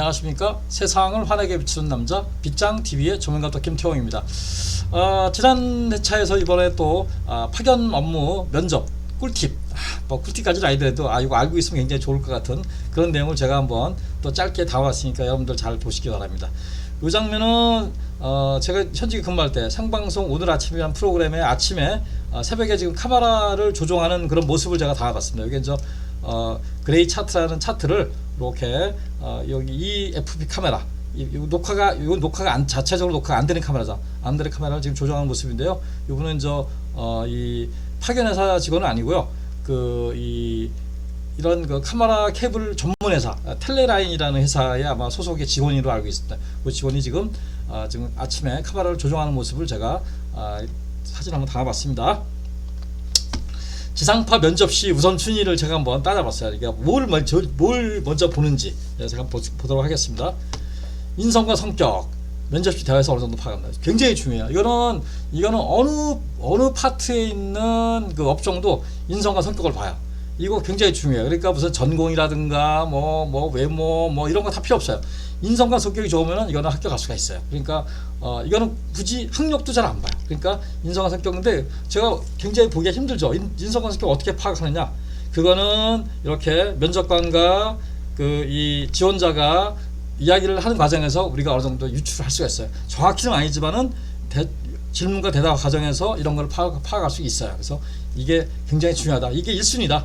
안녕하십니까 세상을 환하게 비추는 남자 빗장 TV의 조명감독 김태홍입니다. 아, 지난 회차에서 이번에 또 아, 파견 업무 면접 꿀팁 아, 뭐 꿀팁까지는 아니더라도 아 이거 알고 있으면 굉장히 좋을 것 같은 그런 내용을 제가 한번 또 짧게 담아왔으니까 여러분들 잘 보시기 바랍니다. 이 장면은 어, 제가 현직에 근무할 때 생방송 오늘 아침이라는 프로그램에 아침에 어, 새벽에 지금 카메라를 조종하는 그런 모습을 제가 담아봤습니다. 이게 저 어, 그레이 차트라는 차트를 이렇게 어, 여기 이 FP 카메라 이, 이 녹화가 이 녹화가 안, 자체적으로 녹화가 안 되는 카메라죠. 안 되는 카메라를 지금 조정하는 모습인데요. 이분은 저이 파견회사 직원은 아니고요. 그 이 이런 그 카메라 케이블 전문 회사 아, 텔레라인이라는 회사에 아마 소속의 직원으로 알고 있습니다. 그 직원이 지금 아, 지금 아침에 카메라를 조정하는 모습을 제가 아, 사진 한번 담아봤습니다. 지상파 면접 시 우선 순위를 제가 한번 따져봤어요. 이게 뭘 먼저 뭘 먼저 보는지 제가 한번 보, 보도록 하겠습니다. 인성과 성격 면접 시 대화에서 어느 정도 파악합니다. 굉장히 중요해요. 이거는 이거는 어느 어느 파트에 있는 그 업종도 인성과 성격을 봐요. 이거 굉장히 중요해요. 그러니까 무슨 전공이라든가 뭐 뭐 외모 뭐 이런 거 다 필요 없어요. 인성과 성격이 좋으면 이거는 합격할 수가 있어요. 그러니까 어 이거는 굳이 학력도 잘 안 봐요. 그러니까 인성과 성격인데 제가 굉장히 보기가 힘들죠. 인, 인성과 성격 어떻게 파악하느냐? 그거는 이렇게 면접관과 그 이 지원자가 이야기를 하는 과정에서 우리가 어느 정도 유출할 수가 있어요. 정확히는 아니지만은 대, 질문과 대답 과정에서 이런 걸 파악, 파악할 수 있어요. 그래서 이게 굉장히 중요하다. 이게 1순위다.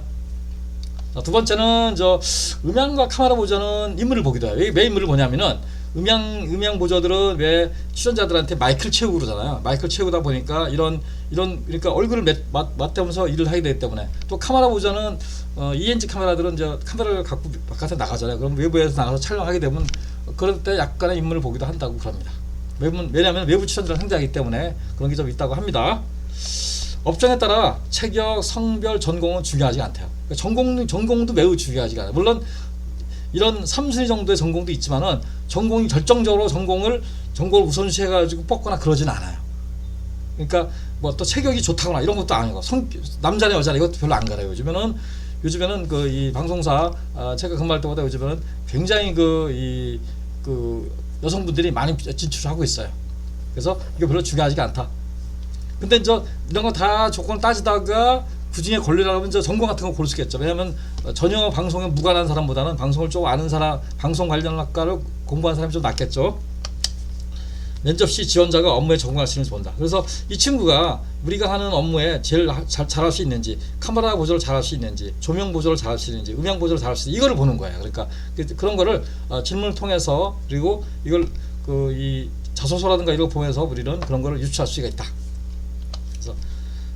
자, 두 번째는 저 음향과 카메라 보조는 인물을 보기도 해요. 왜 인물을 보냐면은 음향 음향 보조들은 왜 출연자들한테 마이크를 채우고 그러잖아요. 마이크를 채우다 보니까 이런 이런 그러니까 얼굴을 맞대면서 일을 하게 되기 때문에 또 카메라 보조는 어, ENG 카메라들은 이제 카메라를 갖고 바깥에 나가잖아요. 그럼 외부에서 나가서 촬영하게 되면 그럴 때 약간의 인물을 보기도 한다고 그럽니다. 외부, 왜냐하면 외부 출연자를 상대하기 때문에 그런 게 좀 있다고 합니다. 업종에 따라 체격, 성별, 전공은 중요하지 않대요. 그러니까 전공 전공도 매우 중요하지 않아요. 물론 이런 3순위 정도의 전공도 있지만은 전공이 결정적으로 전공을 전공을 우선시해 가지고 뽑거나 그러진 않아요. 그러니까 뭐 또 체격이 좋다거나 이런 것도 아니고 성 남자나 여자나 이것도 별로 안 가려요. 요즘에는 요즘에는 그 이 방송사 아, 제가 근무할 때보다 요즘에는 굉장히 그이그 여성분들이 많이 진출하고 있어요. 그래서 이거 별로 중요하지가 않다. 근데 저 이런 거 다 조건 따지다가 그중에 걸리려면 저 전공 같은 거 고를 수 있겠죠. 왜냐하면 전혀 방송에 무관한 사람보다는 방송을 좀 아는 사람, 방송 관련 학과를 공부한 사람이 좀 낫겠죠. 면접 시 지원자가 업무에 적응할 수 있는지 본다. 그래서 이 친구가 우리가 하는 업무에 제일 하- 잘, 잘할 수 있는지, 카메라 보조를 잘할 수 있는지, 조명 보조를 잘할 수 있는지, 음향 보조를 잘할 수 있는지 이거를 보는 거예요. 그러니까 그- 그런 거를 어, 질문을 통해서 그리고 이걸 그 이 자소서라든가 이런 거 보면서 우리는 그런 거를 유추할 수가 있다.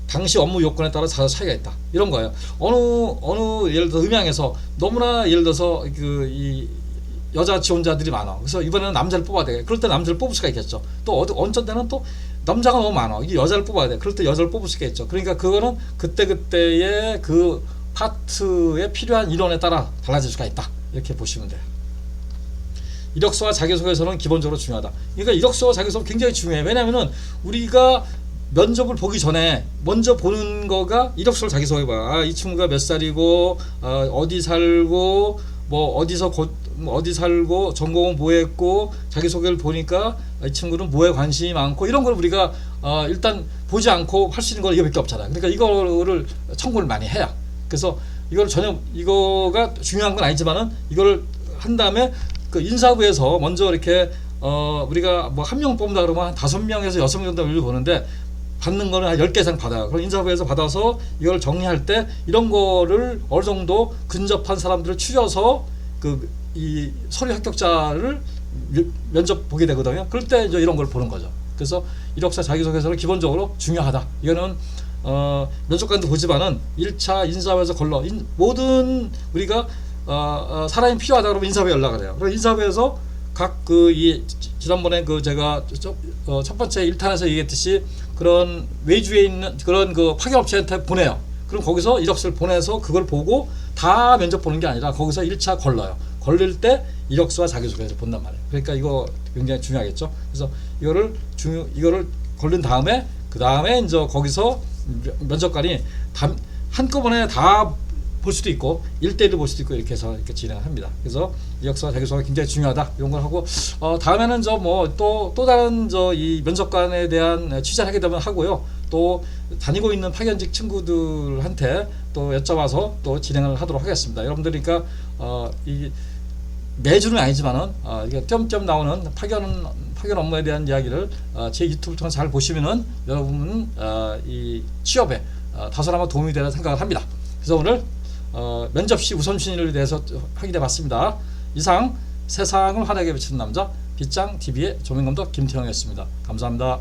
당시 업무 요건에 따라 자 차이가 있다. 이런 거예요. 어느 어느 예를 들어 음향에서 너무나 예를 들어서 그 이 여자 지원자들이 많아. 그래서 이번에는 남자를 뽑아야 돼. 그럴 때 남자를 뽑을 수가 있겠죠. 또 어디 어떤 때는 또 남자가 너무 많아. 이게 여자를 뽑아야 돼. 그럴 때 여자를 뽑을 수가 있죠. 그러니까 그거는 그때 그때의 그 파트에 필요한 인원에 따라 달라질 수가 있다. 이렇게 보시면 돼요. 이력서와 자기소개서는 기본적으로 중요하다. 그러니까 이력서와 자기소개 굉장히 중요해. 왜냐면은 우리가 면접을 보기 전에 먼저 보는 거가 이력서를 자기 소개 봐. 아, 이 친구가 몇 살이고 어, 어디 살고 뭐 어디서 고, 뭐 어디 살고 전공은 뭐 했고 자기 소개를 보니까 아, 이 친구는 뭐에 관심이 많고 이런 걸 우리가 어, 일단 보지 않고 할 수 있는 건 이거밖에 없잖아요. 그러니까 이거를 참고를 많이 해야. 그래서 이걸 전혀 이거가 중요한 건 아니지만은 이거를 한 다음에 그 인사부에서 먼저 이렇게 어 우리가 뭐 한 명 뽑는다 그러면 한 다섯 명에서 여섯 명 정도 를 보는데 받는 거는 한 10개 이상 받아요. 그럼 인사부에서 받아서 이걸 정리할 때 이런 거를 어느 정도 근접한 사람들을 추려서 그 이 서류 합격자를 면- 면접 보게 되거든요. 그럴 때 이제 이런 걸 보는 거죠. 그래서 이력서 자기소개서는 기본적으로 중요하다. 이거는 어, 면접관도 보지만은 1차 인사부에서 걸러 인, 모든 우리가 어, 어, 사람이 필요하다 그러면 인사부에 연락을 해요. 그럼 인사부에서 각 그 이 지난번에 그 제가 첫, 어, 첫 번째 1탄에서 얘기했듯이 그런 외주에 있는 그런 그 파견업체한테 보내요. 그럼 거기서 이력서를 보내서 그걸 보고 다 면접 보는 게 아니라 거기서 1차 걸러요. 걸릴 때 이력서와 자기소개서 본단 말이에요. 그러니까 이거 굉장히 중요하겠죠. 그래서 이거를 중요 이거를 걸린 다음에 그 다음에 이제 거기서 면- 면접관이 다, 한꺼번에 다 볼 수도 있고 1대1로 볼 수도 있고 이렇게 해서 이렇게 진행을 합니다. 그래서 이 역사 자기소개가 굉장히 중요하다 이런 걸 하고 어, 다음에는 저 뭐 또 또 다른 저 이 면접관에 대한 취재를 하게 되면 하고요. 또 다니고 있는 파견직 친구들한테 또 여쭤봐서 또 진행을 하도록 하겠습니다. 여러분들 그러니까 어, 이 매주는 아니지만은 어, 이게 띄엄띄엄 나오는 파견 파견 업무에 대한 이야기를 어, 제 유튜브 통해 잘 보시면은 여러분 어, 이 취업에 어, 다소나마 도움이 되는 생각을 합니다. 그래서 오늘 어, 면접 시 우선순위를 대해서 확인해 봤습니다. 이상 세상을 환하게 비치는 남자 빗장 TV의 조명감독 김태형이었습니다. 감사합니다.